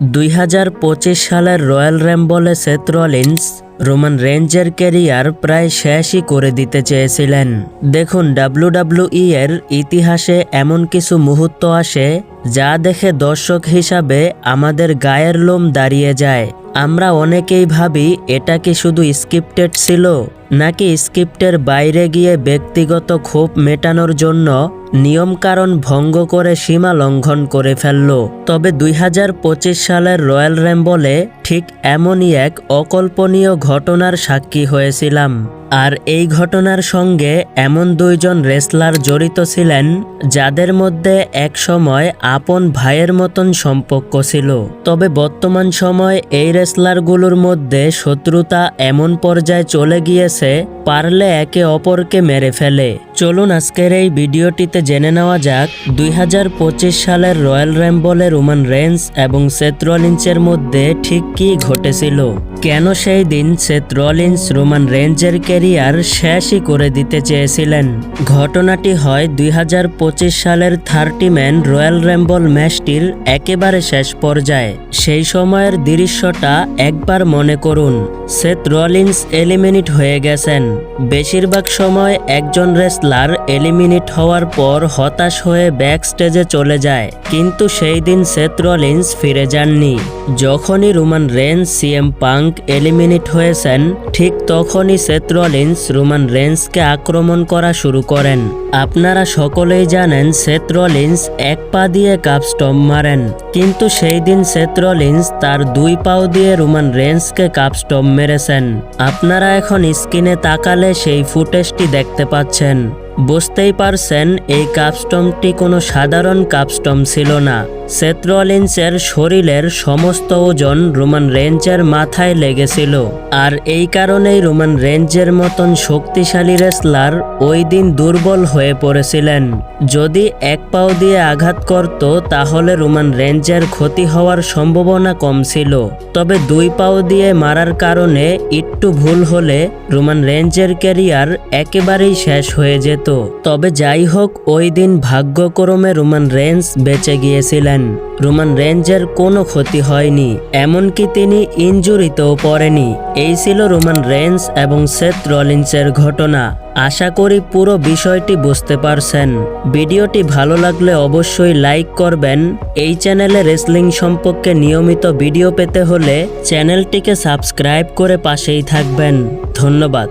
দুই হাজার পঁচিশ সালের রয়্যাল র্যাম্বলে সেথ রলিন্স রোমান রেঞ্জের ক্যারিয়ার প্রায় শেষই করে দিতে চেয়েছিলেন। দেখুন ডাব্লু এর ইতিহাসে এমন কিছু মুহূর্ত আসে যা দেখে দর্শক হিসাবে আমাদের গায়ের লোম দাঁড়িয়ে যায়। আমরা অনেকেই ভাবি, এটা কি শুধু স্ক্রিপ্টেড ছিল, নাকি স্ক্রিপ্টের বাইরে গিয়ে ব্যক্তিগত ক্ষোভ মেটানোর জন্য নিয়মকানুন ভঙ্গ করে সীমা লঙ্ঘন করে ফেলল। তবে দুই হাজার পঁচিশ সালের রয়্যাল র্যাম্বলে ঠিক এমনই এক অকল্পনীয় ঘটনার সাক্ষী হয়েছিলাম। আর এই ঘটনার সঙ্গে এমন দুইজন রেসলার জড়িত ছিলেন যাদের মধ্যে এক সময় আপন ভাইয়ের মতন সম্পর্ক ছিল। তবে বর্তমান সময় এই রেসলারগুলোর মধ্যে শত্রুতা এমন পর্যায়ে চলে গিয়েছে, পারলে একে অপরকে মেরে ফেলে। চলুন আজকের এই ভিডিওটিতে জেনে নেওয়া যাক দুই হাজার পঁচিশ সালের রয়্যাল র্যাম্বলে রোমান রেন্স এবং সেথ রলিন্সের মধ্যে ঠিক কী ঘটেছিল? কেন সেই দিন সেথ রলিন্স রোমান রেঞ্জের ক্যারিয়ার শেষই করে দিতে চেয়েছিলেন? ঘটনাটি হয় দুই হাজার পঁচিশ সালের থার্টি ম্যান রয়্যাল র্যাম্বল ম্যাচটির একেবারে শেষ পর্যায়ে। সেই সময়ের দৃশ্যটা একবার মনে করুন, সেথ এলিমিনেট হয়ে গেছেন। বেশিরভাগ সময় একজন রেসলার এলিমিনেট হওয়ার পর হতাশ হয়ে ব্যাক স্টেজে চলে যায়। কিন্তু সেই দিন সেথ রলিন্স ফিরে যাননি। যখনই Roman Reigns, CM Punk eliminate হয়েছেন, ঠিক তখনই সেথ রলিন্স রোমান রেন্সকে আক্রমণ করা শুরু করেন। আপনারা সকলেই জানেন সেথ রলিন্স এক পা দিয়ে কাপ স্টম্প মারেন। কিন্তু সেই দিন সেথ রলিন্স তার দুই পাও দিয়ে রোমান রেন্সকে কাপ স্টম্প মেরেছেন। আপনারা এখন স্ক্রিনে তাকালে সেই ফুটেজটি দেখতে পাচ্ছেন। বুঝতেই পারছেন এই কাপস্টমটি কোনো সাধারণ কাপস্টম ছিল না। সেথ রলিন্সের শরীরের সমস্ত ওজন রোমান রেঞ্জের মাথায় লেগেছিল। আর এই কারণেই রোমান রেঞ্জের মতন শক্তিশালী রেসলার ওই দিন দুর্বল হয়ে পড়েছিলেন। যদি এক পাও দিয়ে আঘাত করত, তাহলে রোমান রেঞ্জের ক্ষতি হওয়ার সম্ভাবনা কম ছিল। তবে দুই পাও দিয়ে মারার কারণে একটু ভুল হলে রোমান রেঞ্জের ক্যারিয়ার একেবারেই শেষ হয়ে যেত। তবে যাই হোক, ওই দিন ভাগ্যক্রমে রোমান রেঞ্জ বেঁচে গিয়েছিলেন। রোমান রেঞ্জের কোনো ক্ষতি হয়নি, এমনকি তিনি ইঞ্জুরিতেও পড়েনি। এই ছিল রোমান রেঞ্জ এবং সেথ রলিন্সের ঘটনা। আশা করি পুরো বিষয়টি বুঝতে পারছেন। ভিডিওটি ভালো লাগলে অবশ্যই লাইক করবেন। এই চ্যানেলে রেসলিং সম্পর্কে নিয়মিত ভিডিও পেতে হলে চ্যানেলটিকে সাবস্ক্রাইব করে পাশেই থাকবেন। ধন্যবাদ।